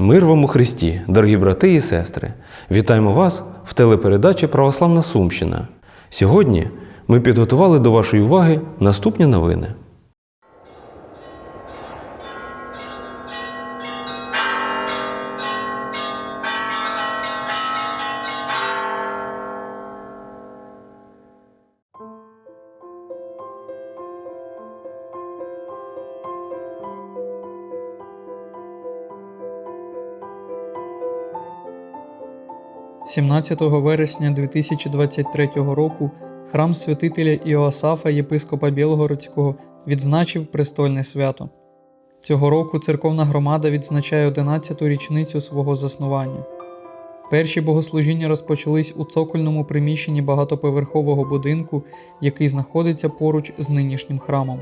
Мир вам у Христі, дорогі брати і сестри! Вітаємо вас в телепередачі Православна Сумщина. Сьогодні ми підготували до вашої уваги наступні новини. – 17 вересня 2023 року храм святителя Іоасафа, єпископа Білгородського, відзначив престольне свято. Цього року церковна громада відзначає 11-ту річницю свого заснування. Перші богослужіння розпочались у цокольному приміщенні багатоповерхового будинку, який знаходиться поруч з нинішнім храмом.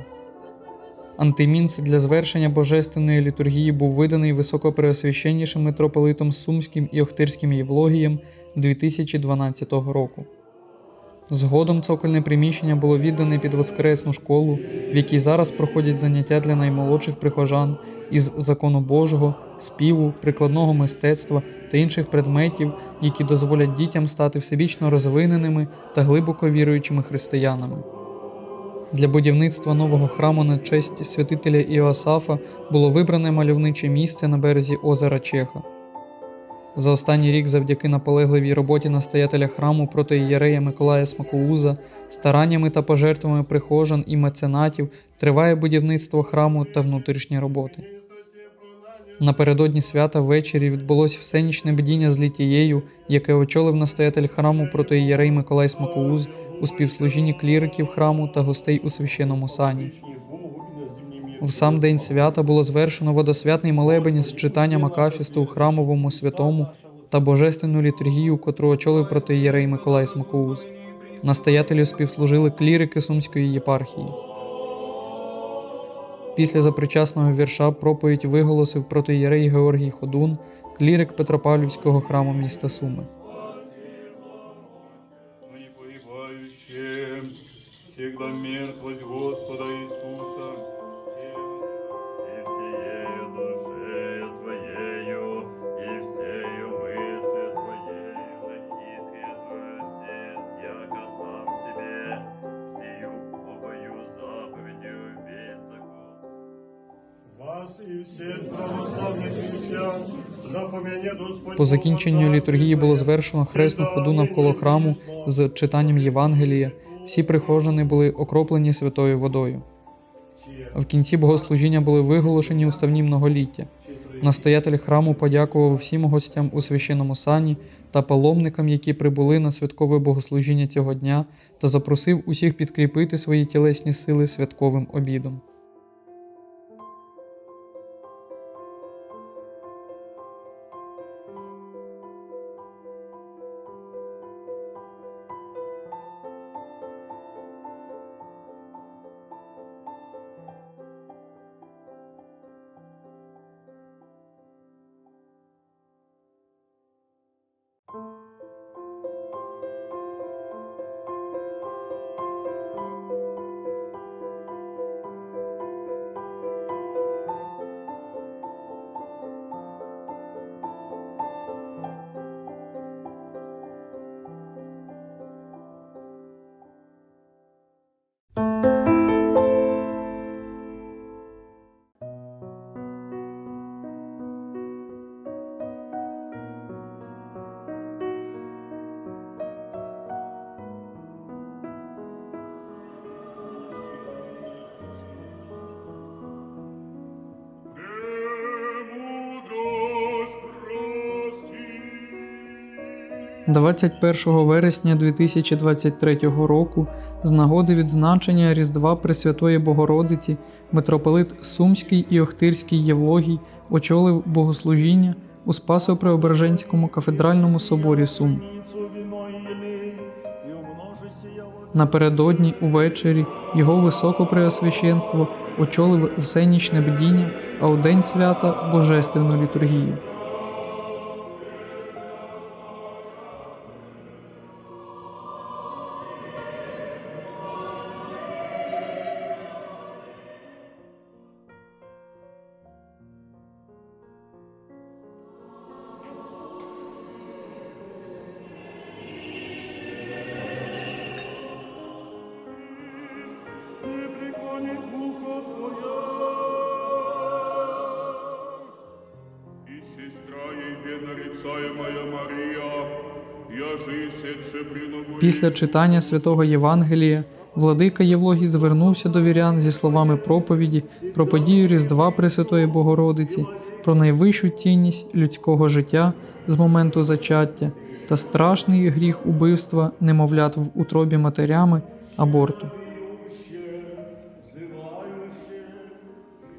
Антимінц для звершення божественної літургії був виданий високопреосвященнішим митрополитом Сумським і Охтирським Євлогієм 2012 року. Згодом цокольне приміщення було віддане під воскресну школу, в якій зараз проходять заняття для наймолодших прихожан із закону Божого, співу, прикладного мистецтва та інших предметів, які дозволять дітям стати всебічно розвиненими та глибоко віруючими християнами. Для будівництва нового храму на честь святителя Іоасафа було вибране мальовниче місце на березі озера Чеха. За останній рік, завдяки наполегливій роботі настоятеля храму проти ієрея Миколая Смакоуза, стараннями та пожертвами прихожан і меценатів триває будівництво храму та внутрішні роботи. Напередодні свята ввечері відбулось всенічне бдіння з літією, яке очолив настоятель храму проти ієрей Миколай Смакоуз у співслужінні кліриків храму та гостей у священному сані. В сам день свята було звершено водосвятний молебень з читанням Акафісту у храмовому святому та божественну літургію, котру очолив протиєрей Миколай Смакоуз. Настоятелю співслужили клірики Сумської єпархії. Після запричасного вірша проповідь виголосив протиєрей Георгій Ходун, клірик Петропавлівського храму міста Суми. Мертвость Господа Иисуса. И всею душе Твоею, и всею мыслью Твоею же Твой сет, яко сам себе, сию обою заповедью весь закон. Вас і всіх православних християн запоміне Господь. По закінченню літургії було звершено хресну ходу навколо храму з читанням Євангелія. Всі прихожани були окроплені святою водою. В кінці богослужіння були виголошені уставні многоліття. Настоятель храму подякував всім гостям у священному сані та паломникам, які прибули на святкове богослужіння цього дня, та запросив усіх підкріпити свої тілесні сили святковим обідом. 21 вересня 2023 року з нагоди відзначення Різдва Пресвятої Богородиці митрополит Сумський і Охтирський Євлогій очолив богослужіння у Спасо-Преображенському кафедральному соборі Сум. Напередодні увечері його високопреосвященство очолив всенічне бдіння, а у день свята божественну літургію. Після читання святого Євангелія владика Євлогій звернувся до вірян зі словами проповіді про подію Різдва Пресвятої Богородиці, про найвищу цінність людського життя з моменту зачаття та страшний гріх убивства немовлят в утробі матерями аборту.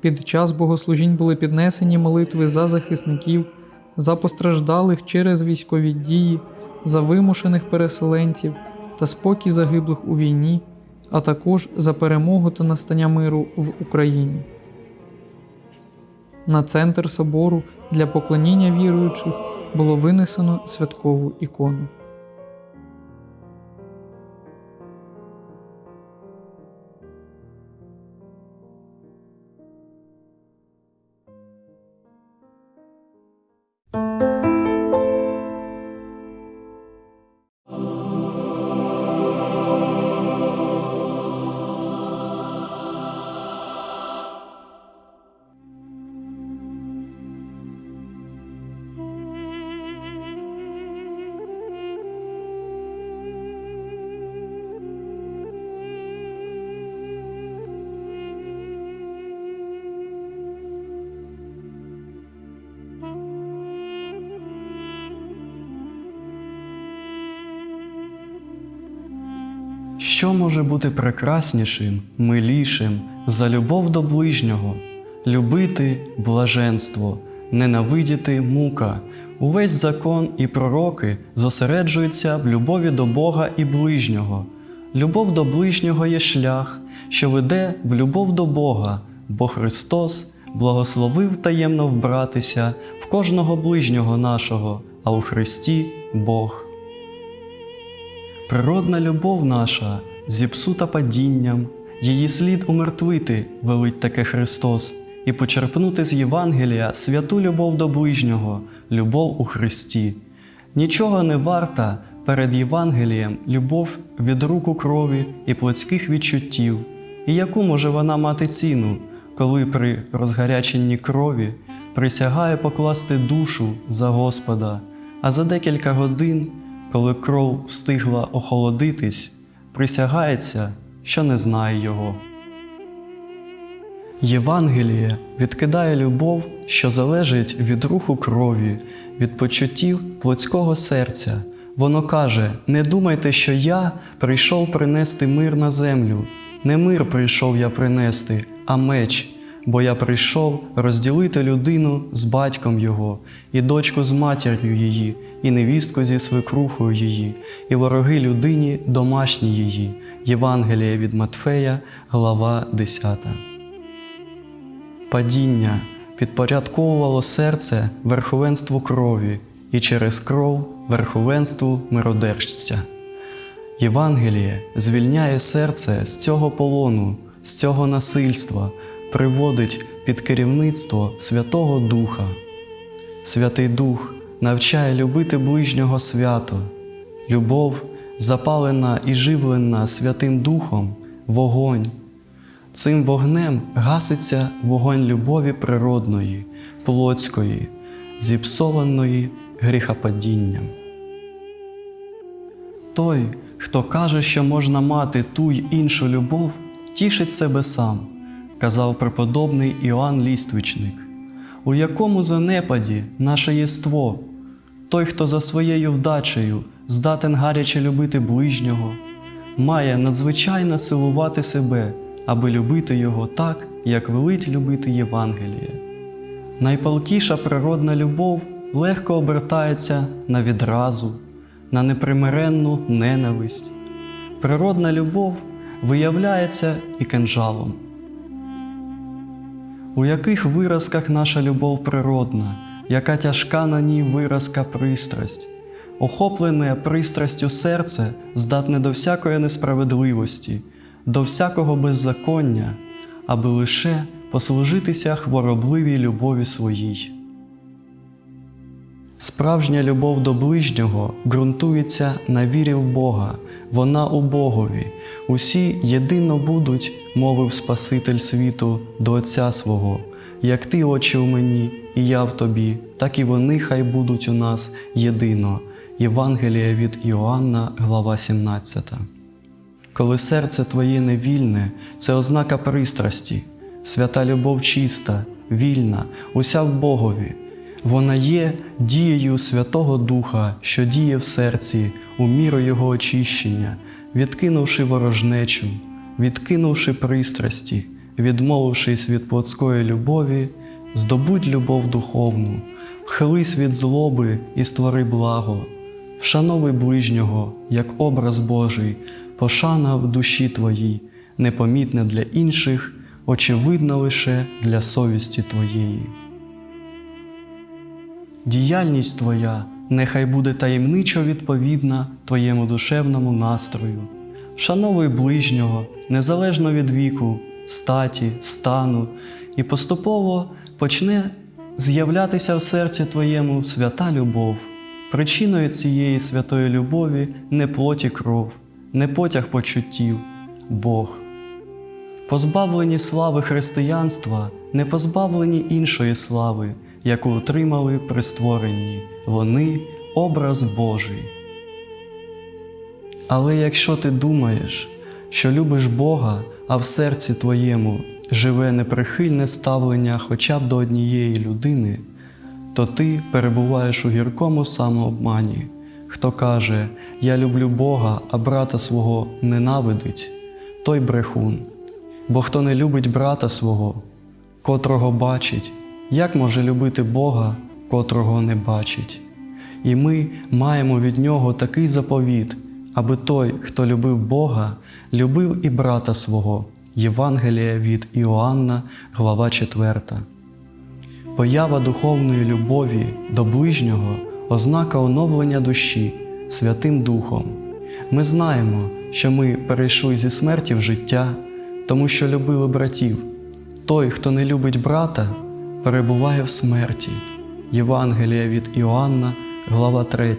Під час богослужінь були піднесені молитви за захисників, за постраждалих через військові дії, за вимушених переселенців та спокій загиблих у війні, а також за перемогу та настання миру в Україні. На центр собору для поклоніння віруючих було винесено святкову ікону. Що може бути прекраснішим, милішим за любов до ближнього, любити блаженство, ненавидіти мука. Увесь закон і пророки зосереджуються в любові до Бога і ближнього. Любов до ближнього є шлях, що веде в любов до Бога, бо Христос благословив таємно вбратися в кожного ближнього нашого, а у Христі Бог. Природна любов наша зіпсута падінням, її слід умертвити, велить таке Христос, і почерпнути з Євангелія святу любов до ближнього, любов у Христі. Нічого не варта перед Євангелієм любов від руку крові і плотських відчуттів. І яку може вона мати ціну, коли при розгаряченні крові присягає покласти душу за Господа, а за декілька годин коли кров встигла охолодитись, присягається, що не знає його. Євангеліє відкидає любов, що залежить від руху крові, від почуттів плотського серця. Воно каже: не думайте, що я прийшов принести мир на землю. Не мир прийшов я принести, а меч, бо я прийшов розділити людину з батьком його, і дочку з матір'ю її, і невістку зі свекрухою її, і вороги людині домашні її. Євангеліє від Матфея, глава 10. Падіння підпорядковувало серце верховенству крові і через кров верховенству миродержця. Євангеліє звільняє серце з цього полону, з цього насильства, приводить під керівництво Святого Духа. Святий Дух навчає любити ближнього свято, любов, запалена і живлена Святим Духом, вогонь. Цим вогнем гаситься вогонь любові природної, плотської, зіпсованої гріхопадінням. Той, хто каже, що можна мати ту й іншу любов, тішить себе сам, казав преподобний Іоанн Ліствичник. У якому занепаді наше єство, той, хто за своєю вдачею здатен гаряче любити ближнього, має надзвичайно силувати себе, аби любити його так, як велить любити Євангеліє. Найпалкіша природна любов легко обертається на відразу, на непримиренну ненависть. Природна любов виявляється і кинжалом. У яких виразках наша любов природна, яка тяжка на ній виразка пристрасть, охоплене пристрастю серце здатне до всякої несправедливості, до всякого беззаконня, аби лише послужитися хворобливій любові своїй. Справжня любов до ближнього ґрунтується на вірі в Бога, вона у Богові. Усі єдино будуть, мовив Спаситель світу до Отця свого. як ти, Отче, у мені, і я в тобі, так і вони хай будуть у нас єдино. Євангелія від Іоанна, глава 17. Коли серце твоє невільне, це ознака пристрасті, свята любов чиста, вільна, уся в Богові. Вона є дією Святого Духа, що діє в серці у міру Його очищення, відкинувши ворожнечу, відкинувши пристрасті, відмовившись від плотської любові, здобудь любов духовну, вхились від злоби і створи благо. Вшановуй ближнього, як образ Божий, пошана в душі твоїй, непомітне для інших, очевидна лише для совісті твоєї. Діяльність твоя нехай буде таємничо відповідна твоєму душевному настрою. Вшановуй ближнього, незалежно від віку, статі, стану, і поступово почне з'являтися в серці твоєму свята любов. Причиною цієї святої любові не плоті кров, не потяг почуттів, Бог. Позбавлені слави християнства, не позбавлені іншої слави, яку отримали при створенні, вони образ Божий. Але якщо ти думаєш, що любиш Бога, а в серці твоєму живе неприхильне ставлення хоча б до однієї людини, то ти перебуваєш у гіркому самообмані. Хто каже, я люблю Бога, а брата свого ненавидить, той брехун. Бо хто не любить брата свого, котрого бачить, як може любити Бога, котрого не бачить? І ми маємо від нього такий заповіт, аби той, хто любив Бога, любив і брата свого. Євангелія від Іоанна, глава 4. Поява духовної любові до ближнього ознака оновлення душі Святим Духом. Ми знаємо, що ми перейшли зі смерті в життя, тому що любили братів. Той, хто не любить брата, перебуває в смерті. Євангелія від Іоанна, глава 3.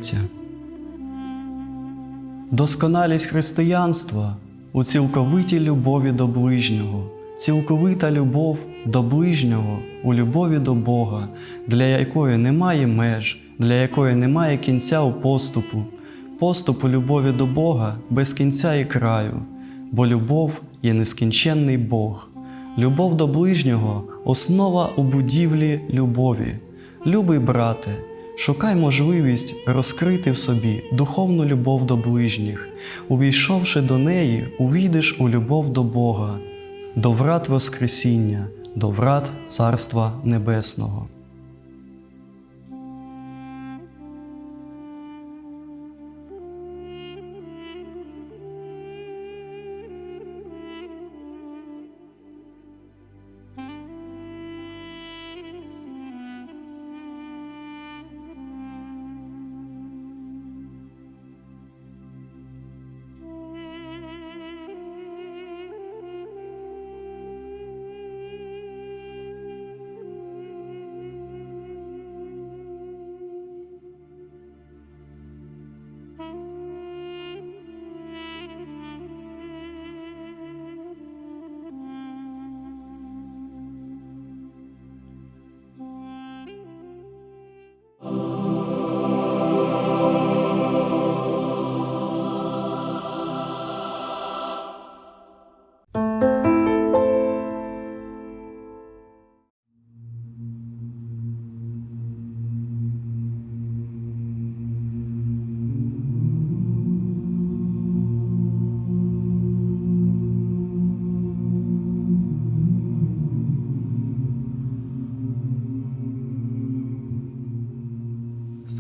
Досконалість християнства у цілковитій любові до ближнього, цілковита любов до ближнього у любові до Бога, для якої немає меж, для якої немає кінця у поступу, поступу любові до Бога без кінця і краю, бо любов є нескінченний Бог. Любов до ближнього основа у будівлі любові. Любий брате, шукай можливість розкрити в собі духовну любов до ближніх. Увійшовши до неї, увійдеш у любов до Бога, до врат Воскресіння, до врат Царства Небесного.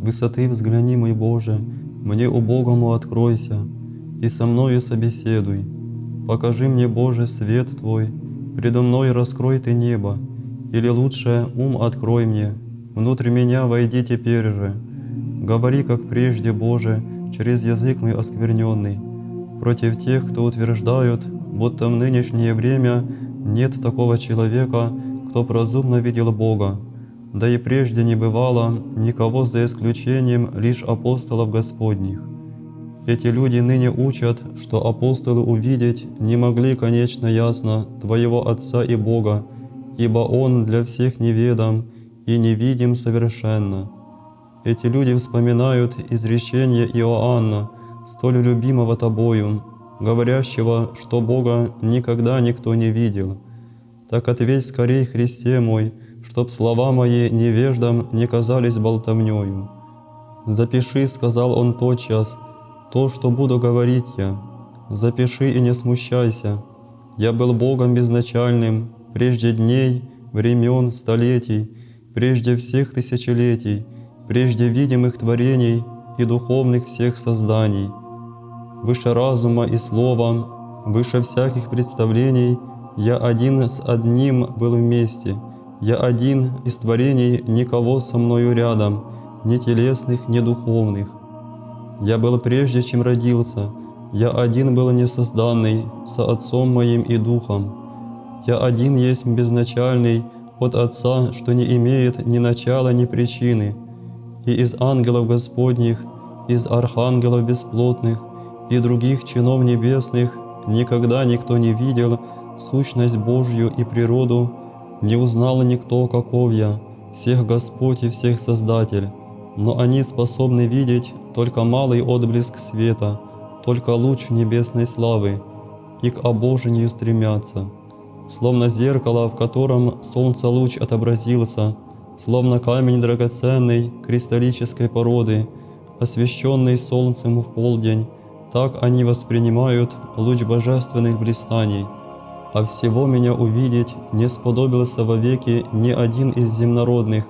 С высоты взгляни, мой Боже, мне убогому откройся, и со мною собеседуй. Покажи мне, Боже, свет Твой, предо мной раскрой Ты небо, или лучше ум открой мне, внутрь меня войди теперь же. Говори, как прежде, Боже, через язык мой оскверненный, против тех, кто утверждают, будто в нынешнее время нет такого человека, кто разумно видел Бога, да и прежде не бывало никого за исключением лишь апостолов Господних. Эти люди ныне учат, что апостолы увидеть не могли конечно ясно Твоего Отца и Бога, ибо Он для всех неведом и невидим совершенно. Эти люди вспоминают изречение Иоанна, столь любимого тобою, говорящего, что Бога никогда никто не видел. Так ответь скорей, Христе мой, чтоб слова мои невеждам не казались болтовнёю. «Запиши, — сказал он тотчас, — то, что буду говорить я. Запиши и не смущайся. Я был Богом безначальным, прежде дней, времен, столетий, прежде всех тысячелетий, прежде видимых творений и духовных всех созданий. Выше разума и слова, выше всяких представлений, я один с одним был вместе, я один из творений никого со мною рядом, ни телесных, ни духовных. Я был прежде, чем родился, я один был несозданный, со Отцом моим и Духом. Я один есть безначальный от Отца, что не имеет ни начала, ни причины, и из ангелов Господних, из архангелов бесплотных и других чинов небесных никогда никто не видел сущность Божью и природу, не узнал никто, каков я, всех Господь и всех Создатель, но они способны видеть только малый отблеск света, только луч небесной славы, и к обожению стремятся. Словно зеркало, в котором солнце луч отобразился, словно камень драгоценной кристаллической породы, освещенный солнцем в полдень, так они воспринимают луч божественных блистаний. А всего меня увидеть не сподобился вовеки ни один из земнородных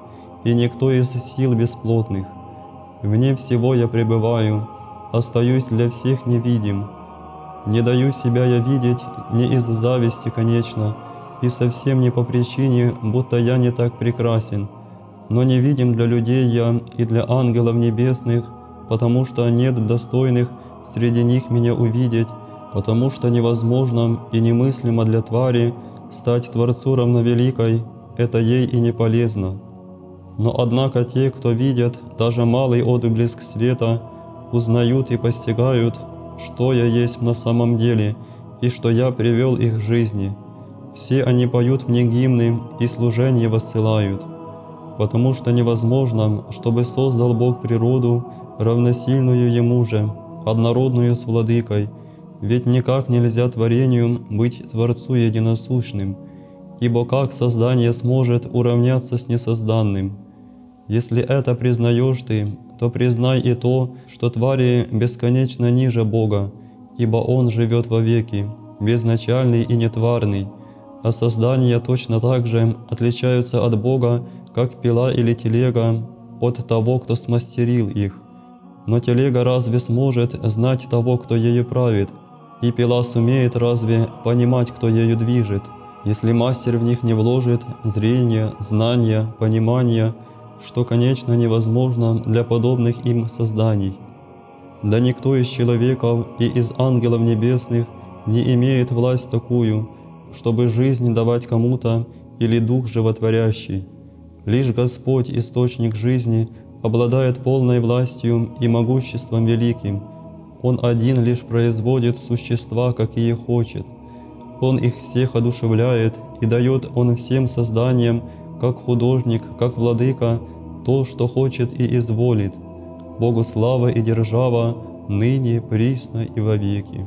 и никто из сил бесплотных. Вне всего я пребываю, остаюсь для всех невидим. Не даю себя я видеть не из зависти, конечно, и совсем не по причине, будто я не так прекрасен, но невидим для людей я и для ангелов небесных, потому что нет достойных среди них меня увидеть, потому что невозможно и немыслимо для твари стать Творцу равновеликой, это ей и не полезно. Но однако те, кто видят даже малый отблеск света, узнают и постигают, что я есть на самом деле и что я привел их к жизни. Все они поют мне гимны и служение воссылают, потому что невозможно, чтобы создал Бог природу, равносильную Ему же, однородную с Владыкой, ведь никак нельзя творению быть Творцу единосущным, ибо как создание сможет уравняться с несозданным? Если это признаешь ты, то признай и то, что твари бесконечно ниже Бога, ибо Он живет вовеки, безначальный и нетварный, а создания точно так же отличаются от Бога, как пила или телега от того, кто смастерил их. Но телега разве сможет знать того, кто ею правит, и пила сумеет разве понимать, кто ею движет, если мастер в них не вложит зрение, знания, понимания, что, конечно, невозможно для подобных им созданий. Да никто из человеков и из ангелов небесных не имеет власть такую, чтобы жизнь давать кому-то или дух животворящий. Лишь Господь, источник жизни, обладает полной властью и могуществом великим. Он один лишь производит существа, какие хочет. Он их всех одушевляет и дает Он всем созданиям, как художник, как владыка, то, что хочет и изволит. Богу слава и держава, ныне, присно и вовеки.